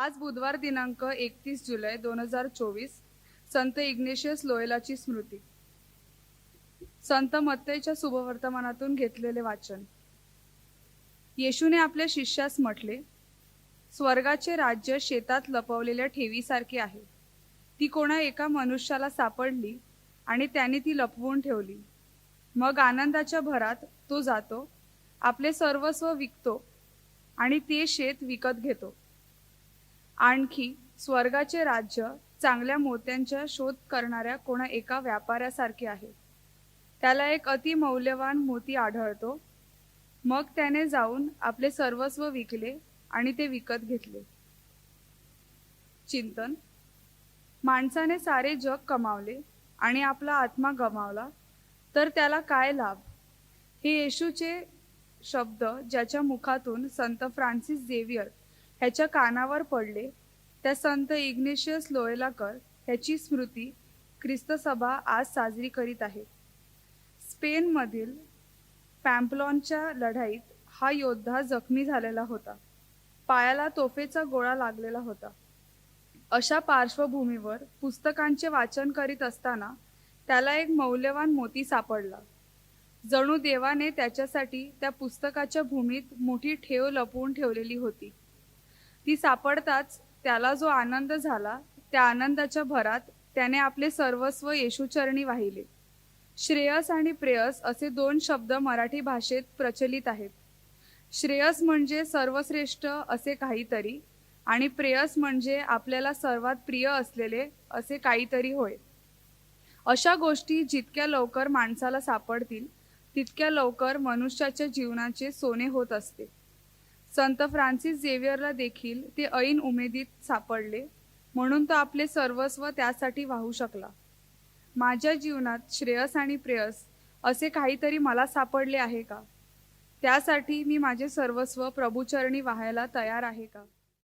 आज बुधवार दिनांक एकतीस जुलै दोन हजार चोवीस संत इग्नेशियस लोयलाची स्मृती. संत मत्तेच्या शुभवर्तमानातून घेतलेले वाचन. येशूने आपल्या शिष्यास म्हटले स्वर्गाचे राज्य शेतात लपवलेल्या ठेवीसारखी आहे. ती कोणा एका मनुष्याला सापडली आणि त्याने ती लपवून ठेवली. मग आनंदाच्या भरात तो जातो आपले सर्वस्व विकतो आणि ते शेत विकत घेतो. आणखी स्वर्गाचे राज्य चांगल्या मोत्यांच्या शोध करणाऱ्या कोणा एका व्यापाऱ्यासारखे आहे. त्याला एक अति मौल्यवान मोती आढळतो. मग त्याने जाऊन आपले सर्वस्व विकले आणि ते विकत घेतले. चिंतन. माणसाने सारे जग कमावले आणि आपला आत्मा गमावला तर त्याला काय लाभ? हे येशूचे शब्द ज्याच्या मुखातून संत फ्रान्सिस झेवियर ह्याच्या कानावर पडले. त्या संत इग्नेशियस लोयलाकर ह्याची स्मृती ख्रिस्तसभा आज साजरी करीत आहे. स्पेनमधील पॅम्पलॉनच्या लढाईत हा योद्धा जखमी झालेला होता. पायाला तोफेचा गोळा लागलेला होता. अशा पार्श्वभूमीवर पुस्तकांचे वाचन करीत असताना त्याला एक मौल्यवान मोती सापडला. जणू देवाने त्याच्यासाठी त्या पुस्तकाच्या भूमीत मोठी ठेव लपवून ठेवलेली होती. ती सापडताच त्याला जो आनंद झाला त्या आनंदाच्या भरात त्याने आपले सर्वस्व येशूचरणी वाहिले. श्रेयस आणि प्रेयस असे दोन शब्द मराठी भाषेत प्रचलित आहेत. श्रेयस म्हणजे सर्वश्रेष्ठ असे काहीतरी आणि प्रेयस म्हणजे आपल्याला सर्वात प्रिय असलेले असे काहीतरी होय. अशा गोष्टी जितक्या लवकर माणसाला सापडतील तितक्या लवकर मनुष्याच्या जीवनाचे सोने होत असते. संत फ्रान्सिस झेवियरला देखील ते ऐन उमेदीत सापडले म्हणून तो आपले सर्वस्व त्यासाठी वाहू शकला. माझ्या जीवनात श्रेयस आणि प्रेयस असे काहीतरी मला सापडले आहे का? त्यासाठी मी माझे सर्वस्व प्रभुचरणी वाहायला तयार आहे का?